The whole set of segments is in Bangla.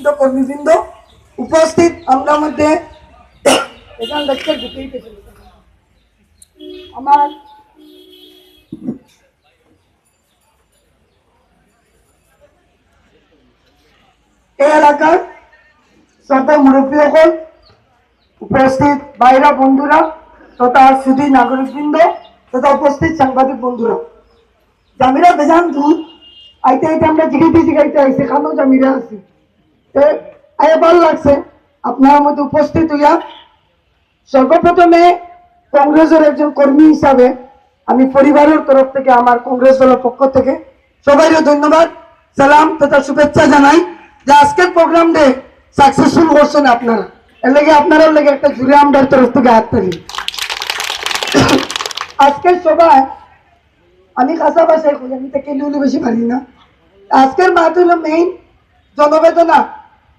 নেতৃবৃন্দ কর্মীবৃন্দ উপস্থিত আমরা মধ্যে আমার এলাকার শ্রদ্ধা মুরব্বীসকল, উপস্থিত বাইরা বন্ধুরা তথা সুধী নাগরিকবৃন্দ তথা উপস্থিত সাংবাদিক বন্ধুরা। জামিরা বেজান দূর আইতে আইতে আমরা জিগাইতে জিগাইতে আইসি খানো জামিরা আছি। ভালো লাগছে। আপনার মধ্যে উপস্থিত হইয়া সর্বপ্রথমে কংগ্রেসের একজন কর্মী হিসাবে আমি পরিবারের তরফ থেকে, আমার কংগ্রেস দলের পক্ষ থেকে সবাইকে ধন্যবাদ, সালাম তথা শুভেচ্ছা জানাই যে আজকের প্রোগ্রাম ডে সাকসেসফুল করছেন আপনারা। এর লেগে আপনারাও লেগে একটা জুড়ে আমদার তরফ থেকে হাত তালি। আজকের সবাই আমি কাঁচা বাসায় আমি থেকে লুলু বেশি পারি না। আজকের মাঠ হলো মেইন জনবেদনা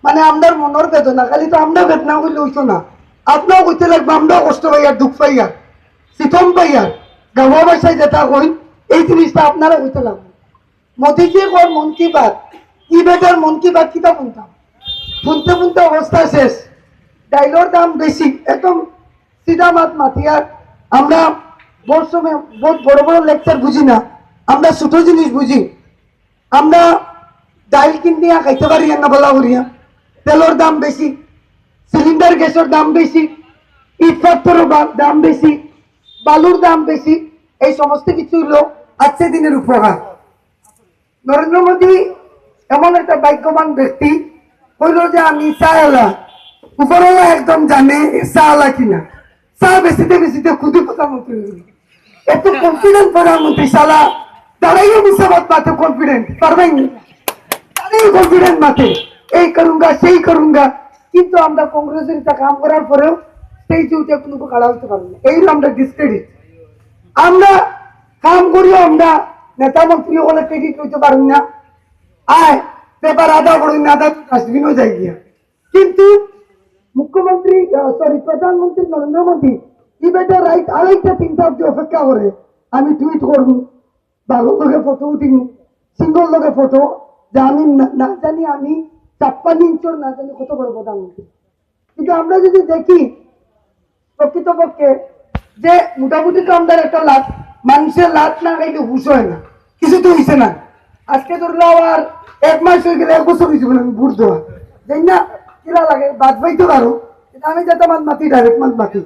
মানে আমরার মনের বেদনা, খালি তো আমরা বেদনা করলে হইতো না। আপনাও কইতে লাগবে আমরাও কষ্ট পাইয়ার দুঃখ পাইয়ার সিতম পাইয়ার গাঁওয়া বাসায় যেটা কই এই জিনিসটা আপনারা হইতে লাগবে। মোদিজি কর মন কি বাত? ই বেটার মন কি বাত কিতা শুনতাম। শুনতে শুনতে অবস্থা শেষ। ডাইলর দাম বেশি একদম সিধা মাত মাতিয়ার আমরা বহুত সময়, বহুত বড় বড় লেকচার বুঝি না। আমরা ছোট জিনিস বুঝি আমরা ডাইল কিনিয়া খাইতে পারি না, বলা করিয়া তেলের দাম বেশি সিলিন্ডার গ্যাসের দাম বেশি ইট দাম বেশি, বালুর দাম বেশি, এই সমস্ত কিছু হলো আজকে দিনের উপহার। নরেন্দ্র মোদী এমন একটা ভাগ্যবান ব্যক্তি, হইল যে আমি চাওয়ালা উপরওয়ালা একদম জানে চাওয়ালা কিনা। চা বেশিতে বেশিতে খুদি প্রধানমন্ত্রী। এত কনফিডেন্ট প্রধানমন্ত্রী সালা তারাইও মুসাবাদ মাতে কনফিডেন্ট পারবেন তারাই কনফিডেন্ট মাতে এই করুঙ্গা, সেই করুঙ্গা। কিন্তু আমরা কংগ্রেসের কাম করার পরেও সেই উঠে কোনো কাড়া হতে পারব না। এই আমরা ডিসক্রেডিট আমরা কাম করিও আমরা, নেতা মন্ত্রী হলে ক্রেডিট হইতে পারেন না। আয়, পেপার আদা করুন আদা ডাস্টবিনও যাই গিয়া। কিন্তু মুখ্যমন্ত্রী সরি প্রধানমন্ত্রী নরেন্দ্র মোদী, ই বেটা রাইট আড়াইটা, তিনটা অব্দি অপেক্ষা করে। আমি টুইট করব বাঘর লোকে ফটো উঠিম, সিঙ্গল লোকে ফটো যে আমি না জানি আমি ছাপ্পান্ন ইঞ্চর না জানি কত বড় প্রধানমন্ত্রী কিন্তু আমরা যদি দেখি প্রকৃতপক্ষে যে মোটামুটি তো একটা লাভ মানুষের লাভ না খাইলে হুশ হয় না। কিছু তো হইছে না। আজকে ধরলো আবার এক মাস হয়ে গেলে এক বছর হয়েছে বলে আমি ভোট দেওয়া। যাই না কিরা লাগে, বাদ পাইতে পারো আমি যেতে মাত মাতি ডাইরেক্ট মাত মাতি।